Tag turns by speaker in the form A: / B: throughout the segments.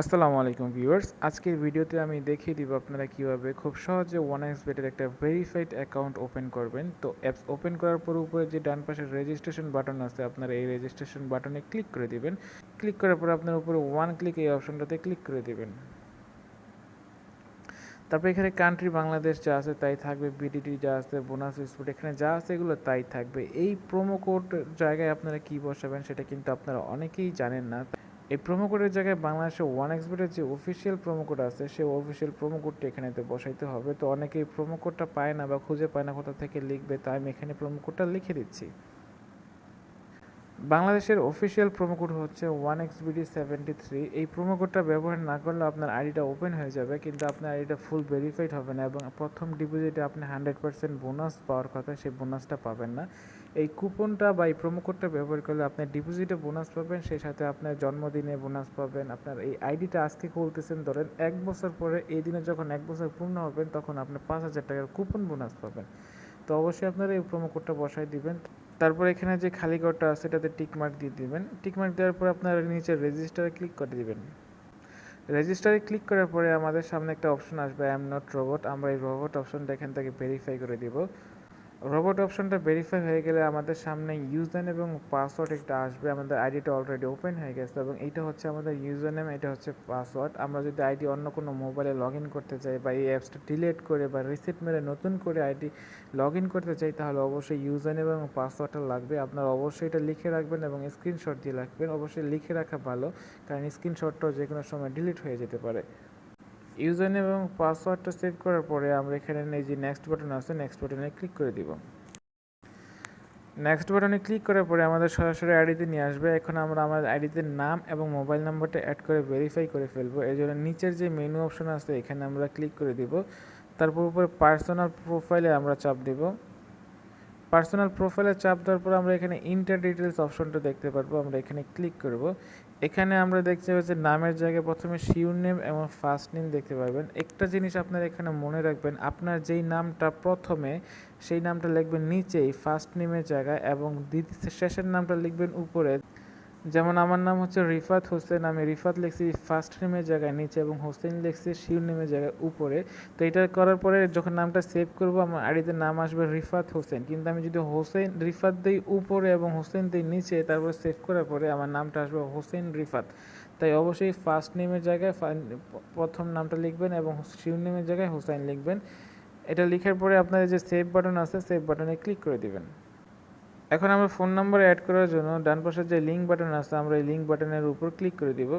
A: আসসালামু আলাইকুম ভিউয়ার্স। আজকের ভিডিওতে আমি দেখিয়ে দিব আপনারা কীভাবে খুব সহজে ওয়ান এক্স বেটের একটা ভেরিফাইড অ্যাকাউন্ট ওপেন করবেন। তো অ্যাপস ওপেন করার পর উপরে যে ডান পাশে রেজিস্ট্রেশন বাটন আছে, আপনারা এই রেজিস্ট্রেশন বাটনে ক্লিক করে দিবেন। ক্লিক করার পর আপনার উপরে ওয়ান ক্লিক এই অপশনটাতে ক্লিক করে দিবেন। তারপর এখানে কান্ট্রি বাংলাদেশ যা আছে তাই থাকবে বিডিটি যা আছে বোনাস স্পোর্ট এখানে যা আছে এগুলো তাই থাকবে। এই প্রোমো কোড জায়গায় আপনারা কি বসাবেন সেটা কিন্তু আপনারা অনেকেই জানেন না। এই প্রোমো কোডের জায়গায় বাংলাদেশে ওয়ান এক্সপোর্টের যে অফিসিয়াল প্রোমো কোড আছে, সেই অফিসিয়াল প্রোমো কোডটি এখানে তো বসাইতে হবে। তো অনেকেই প্রোমো কোডটা পায় না বা খুঁজে পায় না কোথা থেকে লিখবে তাই আমি এখানে প্রোমো কোডটা লিখে দিচ্ছি। বাংলাদেশের অফিসিয়াল প্রোমো কোড হচ্ছে one X BD seventy three এই প্রোমো কোডটা ব্যবহার না করলে আপনার আইডিটা ওপেন হয়ে যাবে, কিন্তু আপনার আইডিটা ফুল ভেরিফাইড হবে না এবং প্রথম ডিপোজিটে আপনি হান্ড্রেড পার্সেন্ট বোনাস পাওয়ার কথা, সেই বোনাসটা পাবেন না। এই কুপনটা বা এই প্রোমো কোডটা ব্যবহার করলে আপনি ডিপোজিটে বোনাস পাবেন, সেই সাথে আপনার জন্মদিনে বোনাস পাবেন। আপনার এই আইডিটা আজকে খুলতেছেন, ধরেন এক বছর পরে, এই দিনে যখন এক বছর পূর্ণ হবেন, তখন আপনি পাঁচ হাজার টাকার কুপন বোনাস পাবেন। তো অবশ্যই আপনারা এই প্রোমো কোডটা বসাই দিবেন। তারপর এখানে যে খালি ঘরটা আছে, এটাতে টিকমার্ক দিয়ে দিবেন। টিকমার্ক দেওয়ার পর আপনারা নিচে রেজিস্টারে ক্লিক করে দিবেন। রেজিস্টারে ক্লিক করার পরে আমাদের সামনে একটা অপশন আসবে আই এম নট রোবট আমরা এই রোবট অপশনটা এখান থেকে ভেরিফাই করে দিব। রোবট অপশনটা ভেরিফাই হয়ে গেলে আমাদের সামনে ইউজার এবং পাসওয়ার্ড একটা আসবে। আমাদের আইডিটা অলরেডি ওপেন হয়ে গেছে এবং এইটা হচ্ছে আমাদের ইউজার নেম এটা হচ্ছে পাসওয়ার্ড আমরা যদি আইডি অন্য কোনো মোবাইলে লগ ইন করতে চাই বা এই অ্যাপসটা ডিলিট করে বা রিসেট মেরে নতুন করে আইডি লগ ইন করতে চাই, তাহলে অবশ্যই ইউজার নেম এবং পাসওয়ার্ডটা লাগবে। আপনারা অবশ্যই এটা লিখে রাখবেন এবং স্ক্রিনশট দিয়ে রাখবেন। অবশ্যই লিখে রাখা ভালো, কারণ স্ক্রিনশটটাও যে কোনো সময় ডিলিট হয়ে যেতে পারে। ইউজার নেম এবং পাসওয়ার্ডটা সেভ করার পরে আমরা এখানে এই যে নেক্সট বাটন আছে নেক্সট বাটনে ক্লিক করে দিব। নেক্সট বাটনে ক্লিক করার পরে আমাদের সরাসরি আইডিতে নিয়ে আসবে। এখন আমরা আমাদের আইডিতে নাম এবং মোবাইল নাম্বারটা অ্যাড করে ভেরিফাই করে ফেলব। এই জন্য নিচের যে মেনু অপশন আছে, এখানে আমরা ক্লিক করে দিব। তারপর উপরে পার্সোনাল প্রোফাইলে আমরা চাপ দেব। পার্সোনাল প্রোফাইলে চাপ দেওয়ার পর আমরা এখানে ইন্টার ডিটেলস অপশনটা দেখতে পারব। আমরা এখানে ক্লিক করব। এখানে আমরা দেখতে পাচ্ছি নামের জায়গায় প্রথমে শিউর নেম এবং ফার্স্ট নেম দেখতে পারবেন। একটা জিনিস আপনারা এখানে মনে রাখবেন, আপনার যেই নামটা প্রথমে, সেই নামটা লিখবেন নিচেই ফার্স্ট নেমের জায়গায় এবং দ্বিতীয় শেষের নামটা লিখবেন উপরে। যেমন আমার নাম হচ্ছে রিফাত হোসেন, আমি রিফাত লিখছি ফার্স্ট নেমের জায়গায়, নিচে এবং হোসেন লিখছি শিউর নেমের জায়গায় উপরে। তো এটা করার পরে যখন নামটা সেভ করব, আমার আইডিতে নাম আসবে রিফাত হোসেন। কিন্তু আমি যদি হোসেন, রিফাত দিই উপরে এবং হোসেন দিই নিচে, তারপর সেভ করার পরে আমার নামটা আসবে হোসেন রিফাত। তাই অবশ্যই ফার্স্ট নেমের জায়গায় প্রথম নামটা লিখবেন এবং শিউর নেমের জায়গায় হোসেন লিখবেন। এটা লিখার পরে আপনাদের যে সেভ বাটন আছে সেভ বাটনে ক্লিক করে দিবেন। এখন আমরা ফোন নাম্বার অ্যাড করার জন্য ডান পাশে যে লিঙ্ক বাটন আছে, আমরা এই লিঙ্ক বাটনের উপর ক্লিক করে দিব।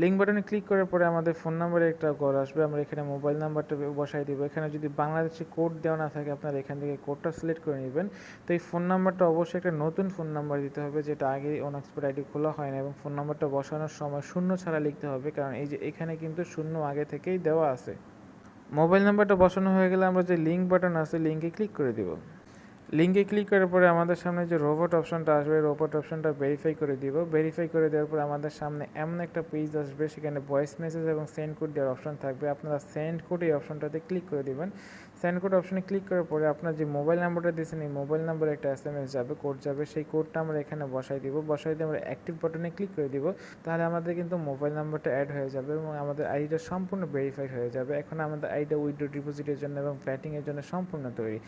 A: লিঙ্ক বাটনে ক্লিক করার পরে আমাদের ফোন নাম্বারে একটা ঘর আসবে, আমরা এখানে মোবাইল নাম্বারটা বসাই দিব। এখানে যদি বাংলাদেশে কোড দেওয়া না থাকে, আপনারা এখান থেকে কোডটা সিলেক্ট করে নেবেন। তো এই ফোন নাম্বারটা অবশ্যই একটা নতুন ফোন নাম্বার দিতে হবে, যেটা আগে অনএক্সপোর্ট আইডি খোলা হয় না এবং ফোন নাম্বারটা বসানোর সময় শূন্য ছাড়া লিখতে হবে, কারণ এই যে এখানে কিন্তু শূন্য আগে থেকেই দেওয়া আছে। মোবাইল নাম্বারটা বসানো হয়ে গেলে আমরা যে লিঙ্ক বাটন আছে লিঙ্কে ক্লিক করে দিব। লিঙ্কে ক্লিক করার পরে আমাদের সামনে যে রোবট অপশনটা আসবে রোবট অপশনটা ভেরিফাই করে দিব। ভেরিফাই করে দেওয়ার পরে আমাদের সামনে এমন একটা পেজ আসবে, সেখানে ভয়েস মেসেজ এবং সেন্ড কোড দেওয়ার অপশন থাকবে। আপনারা সেন্ড কোড এই অপশনটাতে ক্লিক করে দিবেন। সেন্ড কোড অপশনে ক্লিক করার পরে আপনার যে মোবাইল নাম্বারটা দিয়েছেন, এই মোবাইল নাম্বারে একটা এস এম এস যাবে কোড যাবে। সেই কোডটা আমরা এখানে বসাই দিব। বসাই দিয়ে আমরা অ্যাক্টিভ বাটনে ক্লিক করে দিব। তাহলে আমাদের কিন্তু মোবাইল নাম্বারটা অ্যাড হয়ে যাবে এবং আমাদের আইডিটা সম্পূর্ণ ভেরিফাইড হয়ে যাবে। এখন আমাদের আইডিটা উইড্রো ডিপোজিটের জন্য এবং ফ্ল্যাটিংয়ের জন্য সম্পূর্ণ তৈরি।